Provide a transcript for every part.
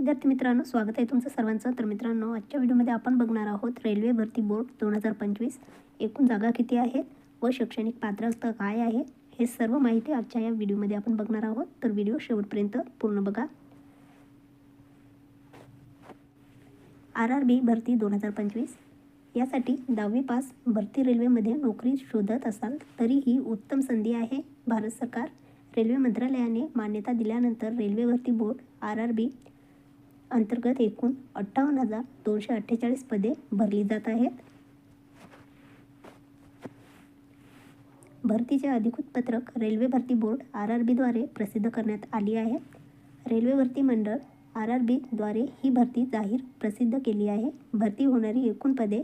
विद्यार्थी मित्रांनो स्वागत आहे तुमचं सर्वांचं. तर मित्रांनो आजच्या व्हिडिओमध्ये आपण बघणार आहोत रेल्वे भरती बोर्ड दोन हजार पंचवीस एकूण जागा किती आहेत व शैक्षणिक पात्रता काय आहे हे सर्व माहिती आजच्या या व्हिडिओमध्ये आपण बघणार आहोत. तर व्हिडिओ शेवटपर्यंत पूर्ण बघा. आर आर बी भरती दोन हजार पंचवीस. यासाठी दहावी पास भरती रेल्वेमध्ये नोकरी शोधत असाल तरी ही उत्तम संधी आहे. भारत सरकार रेल्वे मंत्रालयाने मान्यता दिल्यानंतर रेल्वे भरती बोर्ड आर आर बी अंतर्गत एकूण अठ्ठावन्न हजार दोनशे अठ्ठेचाळीस पदे भरली जात आहेत. भरतीचे अधिकृत पत्रक रेल्वे भरती बोर्ड आर आर बीद्वारे प्रसिद्ध करण्यात आली आहे. रेल्वे भरती मंडळ आर आर बीद्वारे ही भरती जाहीर प्रसिद्ध केली आहे. भरती होणारी एकूण पदे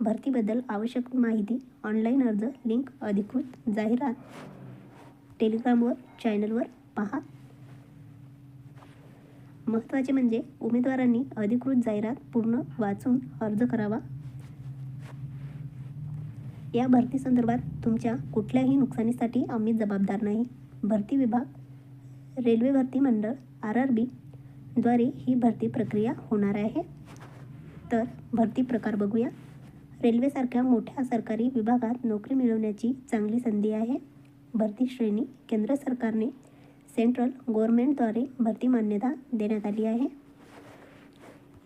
भरतीबद्दल आवश्यक माहिती ऑनलाईन अर्ज लिंक अधिकृत जाहिरात टेलिग्रामवर चॅनलवर पहा. महत्त्वाचे म्हणजे उमेदवारांनी अधिकृत जाहिरात पूर्ण वाचून अर्ज करावा. या भरती संदर्भात तुमच्या कुठल्याही नुकसानीसाठी आम्ही जबाबदार नाही. भरती विभाग रेल्वे भरती मंडळ आर आर बीद्वारे ही भरती प्रक्रिया होणार आहे. तर भरती प्रकार बघूया. रेल्वेसारख्या मोठ्या सरकारी विभागात नोकरी मिळवण्याची चांगली संधी आहे. भरती श्रेणी केंद्र सरकारने सेंट्रल गव्हर्मेंटद्वारे भरती मान्यता देण्यात आली आहे.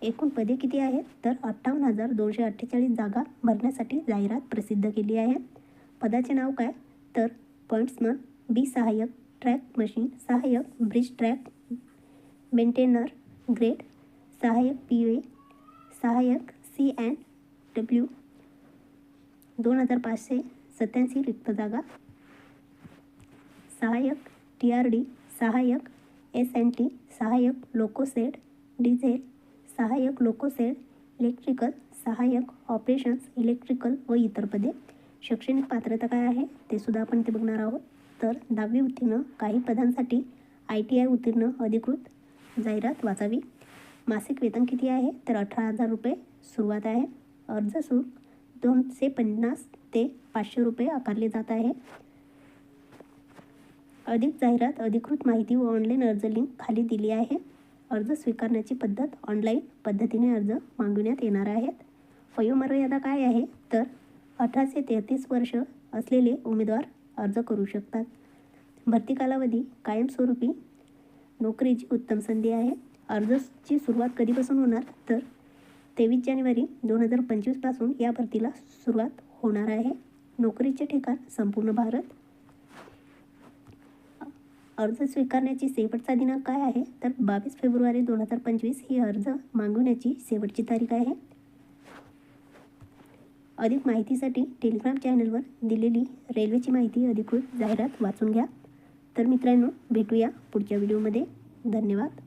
एकूण पदे किती आहेत? तर अठ्ठावन्न हजार दोनशे अठ्ठेचाळीस जागा भरण्यासाठी जाहिरात प्रसिद्ध केली आहे. पदाचे नाव काय? तर पॉईंट्समन बी सहाय्यक ट्रॅक मशीन सहाय्यक ब्रिज ट्रॅक मेंटेनर ग्रेड सहाय्यक पी ए सहाय्यक सी अँड डब्ल्यू दोन हजार पाचशे सत्याऐंशी रिक्त जागा सहाय्यक टी आर डी सहाय्यक एस एन टी सहाय्यक लोकोसेड डिझेल सहाय्यक लोकोसेड इलेक्ट्रिकल सहाय्यक ऑपरेशन्स इलेक्ट्रिकल व इतर पदे. शैक्षणिक पात्रता काय आहे ते सुद्धा आपण ते बघणार आहोत. तर दहावी उत्तीर्ण काही पदांसाठी आय टी आय उत्तीर्ण अधिकृत. जाहिरात वाचावी. मासिक वेतन किती आहे तर अठरा हजार रुपये सुरुवात आहे. अर्ज शुल्क दोनशे पन्नास ते पाचशे रुपये आकारले जात आहे. अधिक जाहिरात अधिकृत माहिती व ऑनलाईन अर्ज लिंक खाली दिली आहे. अर्ज स्वीकारण्याची पद्धत ऑनलाईन पद्धतीने अर्ज मागविण्यात येणार आहेत. वयोमर्यादा काय आहे? तर अठराशे तेहतीस वर्ष असलेले उमेदवार अर्ज करू शकतात. भरती कालावधी कायमस्वरूपी नोकरीची उत्तम संधी आहे. अर्जची सुरुवात कधीपासून होणार? तर तेवीस जानेवारी दोन हजार पंचवीसपासून या भरतीला सुरुवात होणार आहे. नोकरीचे ठिकाण संपूर्ण भारत अर्ज स्वीकारण्याची शेवटचा दिनांक काय आहे? तर बावीस फेब्रुवारी दोन हजार पंचवीस ही अर्ज मागवण्याची शेवटची तारीख आहे. अधिक माहितीसाठी टेलिग्राम चॅनलवर दिलेली रेल्वेची माहिती अधिकृत जाहिरात वाचून घ्या. तर मित्रांनो भेटूया पुढच्या व्हिडिओमध्ये. धन्यवाद.